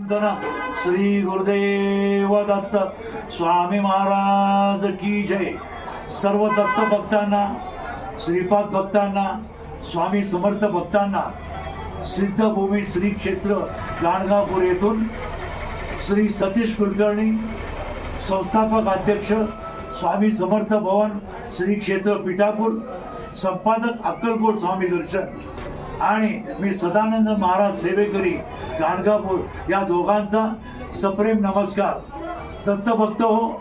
श्री गुरुदेव दत्त स्वामी महाराज की जय. सर्व दत्त भक्तांना श्रीपाद भक्तांना स्वामी समर्थ भक्तांना सिद्धभूमी श्री क्षेत्र गाणगापूर येथून श्री सतीश कुलकर्णी संस्थापक अध्यक्ष स्वामी समर्थ भवन श्री क्षेत्र पिठापूर संपादक अक्कलकोट स्वामी दर्शन. आणि मी सदानंद महाराज सेवेकरी गाणगापूर या दोघांचा सप्रेम नमस्कार. दत्तभक्त हो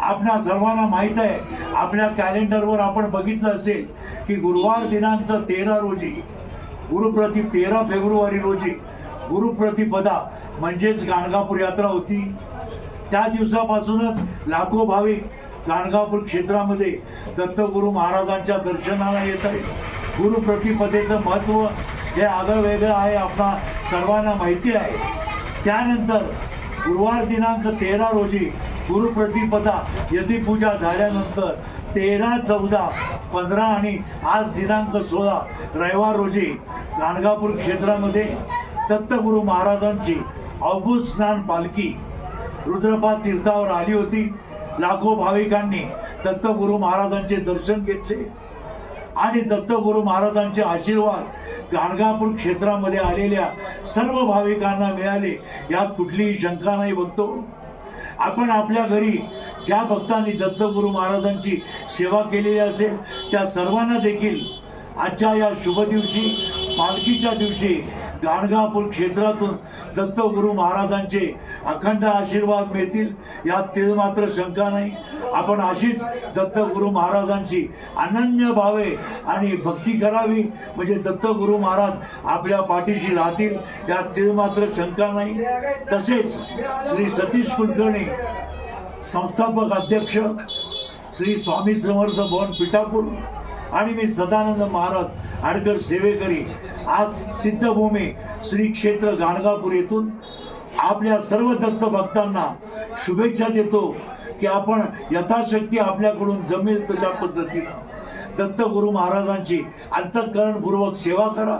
आपणा सर्वांना माहीत आहे आपल्या कॅलेंडरवर आपण बघितलं असेल की गुरुवार दिनांक तेरा रोजी गुरुप्रति तेरा फेब्रुवारी रोजी गुरुप्रतिपदा म्हणजेच गाणगापूर यात्रा होती. त्या दिवसापासूनच लाखो भाविक गाणगापूर क्षेत्रामध्ये दत्तगुरु महाराजांच्या दर्शनाला येत आहेत. गुरुप्रतिपदेचं महत्त्व हे आगळं वेगळं आहे आपणा सर्वांना माहिती आहे. त्यानंतर गुरुवार दिनांक तेरा रोजी गुरुप्रतिपदा यतिपूजा झाल्यानंतर तेरा चौदा पंधरा आणि आज दिनांक सोळा रविवार रोजी गाणगापूर क्षेत्रामध्ये दत्तगुरु महाराजांची अवभूत स्नान पालखी रुद्रपाद तीर्थावर आली होती. लाखो भाविकांनी दत्तगुरु महाराजांचे दर्शन घेतले. आणि दत्तगुरु महाराजांचे आशीर्वाद गाणगापूर क्षेत्रामध्ये आलेल्या सर्व भाविकांना मिळाले. यात कुठलीही शंका नाही बघतो आपण आपल्या घरी ज्या भक्तांनी दत्तगुरु महाराजांची सेवा केलेली असेल त्या सर्वांना देखील आजच्या या शुभ दिवशी पालखीच्या दिवशी गाणगापूर क्षेत्रातून दत्तगुरु महाराजांचे अखंड आशीर्वाद मिळतील यात ते मात्र शंका नाही. आपण अशीच दत्तगुरु महाराजांची अनन्य भावे आणि भक्ती करावी. म्हणजे दत्तगुरु महाराज आपल्या पाठीशी राहतील यात ते मात्र शंका नाही. तसेच श्री सतीश कुलकर्णी संस्थापक अध्यक्ष श्री स्वामी समर्थ भवन पिठापूर आणि मी सदानंद महाराज आडकर सेवेकरी आज सिद्धभूमी श्री क्षेत्र गाणगापूर येथून आपल्या सर्व दत्त भक्तांना शुभेच्छा देतो की आपण यथाशक्ती आपल्याकडून जमेल तशा पद्धतीनं. दत्तगुरु महाराजांची अंतःकरणपूर्वक सेवा करा.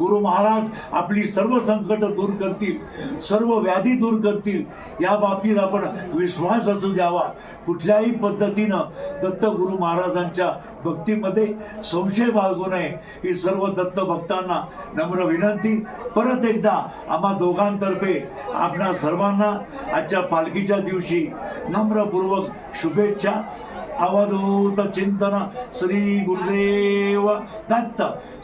गुरु महाराज आपली सर्व संकट दूर करतील सर्व व्याधी दूर करतील. या बाबतीत आपण विश्वास असू द्यावा. कुठल्याही पद्धतीनं दत्त गुरु महाराजांच्या भक्तीमध्ये संशय बाळगू नये. ही सर्व दत्त भक्तांना नम्र विनंती. परत एकदा आम्हा दोघांतर्फे आपणा सर्वांना आजच्या पालखीच्या दिवशी नम्रपूर्वक शुभेच्छा. ಅವಧೂತ ಚಿಂತನ ಶ್ರೀ ಗುರುದೇವ ದತ್ತ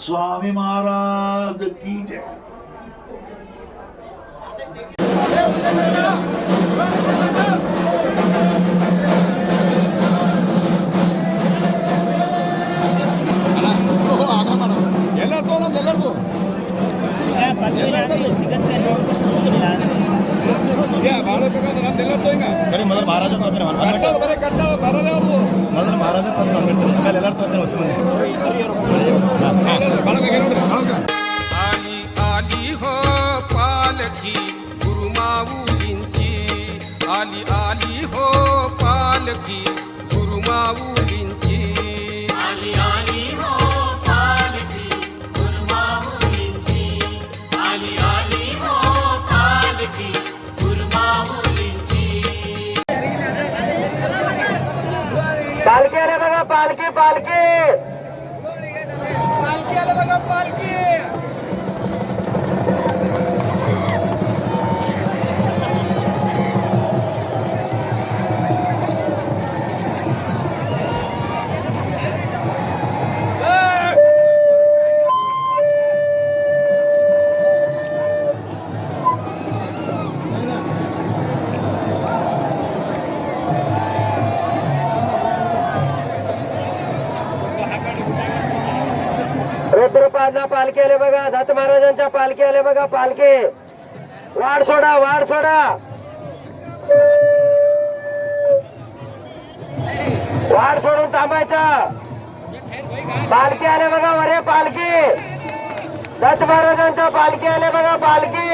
ಸ್ವಾಮಿ ಮಹಾರಾಜ ಕಿ ಜಯ Thank. ಕಡೆ ಮೊದಲು ಮಹಾರಾಜ ಮೊದಲು ಮಹಾರಾಜ ತಂತ್ರ ಅಂದಿರ್ತಾರೆ ಆಮೇಲೆ ಎಲ್ಲರೂ ತಂತ್ರ ಹೊಸ ಆಲಿ ಹೋ ಪಾಲಕಿ ಗುರುಮಾವು ಲಿಂಚಿ ಆಲಿ ಆಲಿ ಹೋ ಪಾಲಕಿ ಗುರುಮಾವು ಲಿಂಚಿ पालखी. पालखी आलं बघा पालखी. रुद्रपादला पालखी आले बघा दत्त महाराजांच्या पालखी आले बघा पालखी. वाढ सोडा वाढ सोडा. वाढ सोडून थांबायचा. पालखी आले बघा वरे पालखी. दत्त महाराजांच्या पालखी आले बघा पालखी.